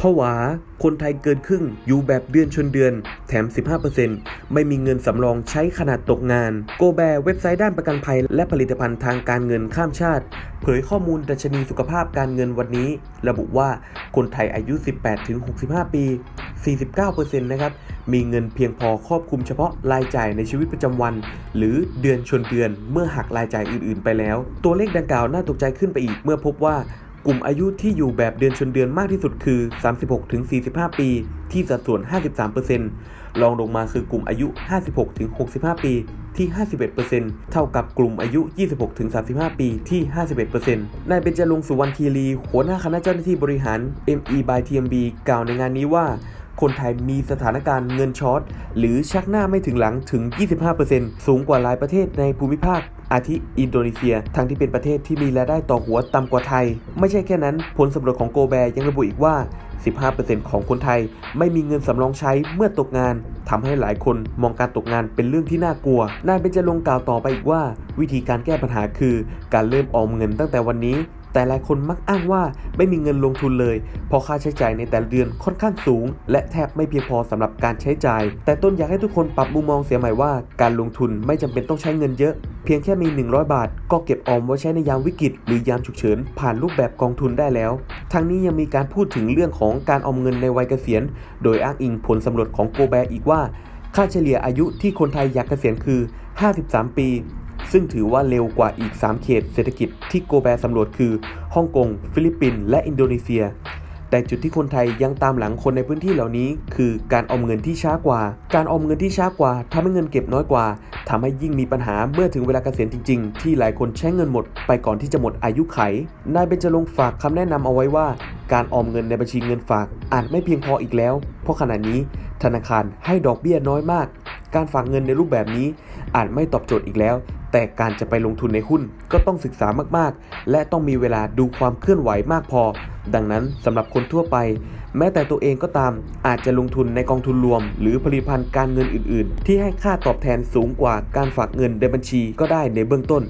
ผวา คนไทยเกินครึ่งอยู่แบบเดือนชนเดือน แถม 15%ไม่มีเงินสำรองใช้ขนาดตกงาน โกแบเว็บไซต์ด้านประกันภัย และผลิตภัณฑ์ทางการเงินข้ามชาติ เผยข้อมูลดัชนีสุขภาพการเงินวันนี้ ระบุว่าคนไทยอายุ 18-65 ปี 49%นะครับ มีเงินเพียงพอครอบคลุมเฉพาะรายจ่ายในชีวิตประจำวัน หรือเดือนชนเดือนเมื่อหักรายจ่ายอื่น ๆ ไปแล้ว ตัวเลขดังกล่าวน่าตกใจขึ้นไปอีกเมื่อพบว่า กลุ่มอายุที่อยู่แบบเดือนชนเดือนมากที่สุดคือ 36-45 ปี ที่สัดส่วน 53%รองลงมาคือกลุ่มอายุ 56-65 ปีที่ 51%เท่ากับกลุ่มอายุ 26-35 ปีที่ 51%นายเบญจรงสุวรรณคีรีหัวหน้าคณะเจ้าหน้าที่บริหาร ME by TMB กล่าวในงานนี้ว่า คนไทยมีสถานการณ์เงินช็อตหรือชักหน้าไม่ถึงหลังถึง 25%สูงกว่าหลายประเทศในภูมิภาคอาทิอินโดนีเซีย ทั้งที่เป็นประเทศที่มีรายได้ต่อหัวต่ำกว่าไทย ไม่ใช่แค่นั้น ผลสำรวจของโกแบยังระบุอีกว่า 15%ของคนไทยไม่มีเงินสำรองใช้เมื่อตกงาน ทำให้หลายคนมองการตกงานเป็นเรื่องที่น่ากลัว นายเบญจรงกล่าวต่อไปอีกว่า วิธีการแก้ปัญหาคือ การเริ่มออมเงินตั้งแต่วันนี้ แต่หลายคนมักอ้างว่าไม่มีเงินลงทุนเลย เพราะค่าใช้จ่ายในแต่ละเดือนค่อนข้างสูง และแทบไม่เพียงพอสำหรับการใช้จ่าย แต่ต้นอยากให้ทุกคนปรับมุมมองเสียใหม่ว่า การลงทุนไม่จำเป็นต้องใช้เงินเยอะ เพียงแค่มี 100 บาท ก็เก็บออมไว้ใช้ในยามวิกฤต หรือยามฉุกเฉิน ผ่านรูปแบบกองทุนได้แล้ว ทั้งนี้ยังมีการพูดถึงเรื่องของการออมเงินในวัยเกษียณ โดยอ้างอิงผลสำรวจของโกแบอีกว่า ค่าเฉลี่ยอายุที่คนไทยอยากเกษียณคือ 53 ปี ซึ่งถือว่าเร็วกว่าอีก 3 เขตเศรษฐกิจที่โกแบสำรวจคือฮ่องกง ฟิลิปปินส์และอินโดนีเซีย แต่จุดที่คนไทยยังตามหลังคนในพื้นที่เหล่านี้ คือการออมเงินที่ช้ากว่า การออมเงินที่ช้ากว่าทำให้เงินเก็บน้อยกว่าทำให้ยิ่งมีปัญหาเมื่อถึงเวลาเกษียณจริง ๆ ที่หลายคนใช้เงินหมดไปก่อนที่จะหมดอายุไข นายเบญจรงฝากคำแนะนำเอาไว้ว่า การออมเงินในบัญชีเงินฝากอาจไม่เพียงพออีกแล้ว เพราะขณะนี้ธนาคารให้ดอกเบี้ยน้อยมาก การฝากเงินในรูปแบบนี้อาจไม่ตอบโจทย์อีกแล้ว แต่การจะไปลงทุนในหุ้นก็ต้องศึกษามากๆ และต้องมีเวลาดูความเคลื่อนไหวมากพอ ดังนั้นสำหรับคนทั่วไป แม้แต่ตัวเองก็ตามอาจจะลงทุนในกองทุนรวม หรือผลิตภัณฑ์การเงินอื่น ๆ ที่ให้ค่าตอบแทนสูงกว่าการฝากเงินในบัญชีก็ได้ในเบื้องต้น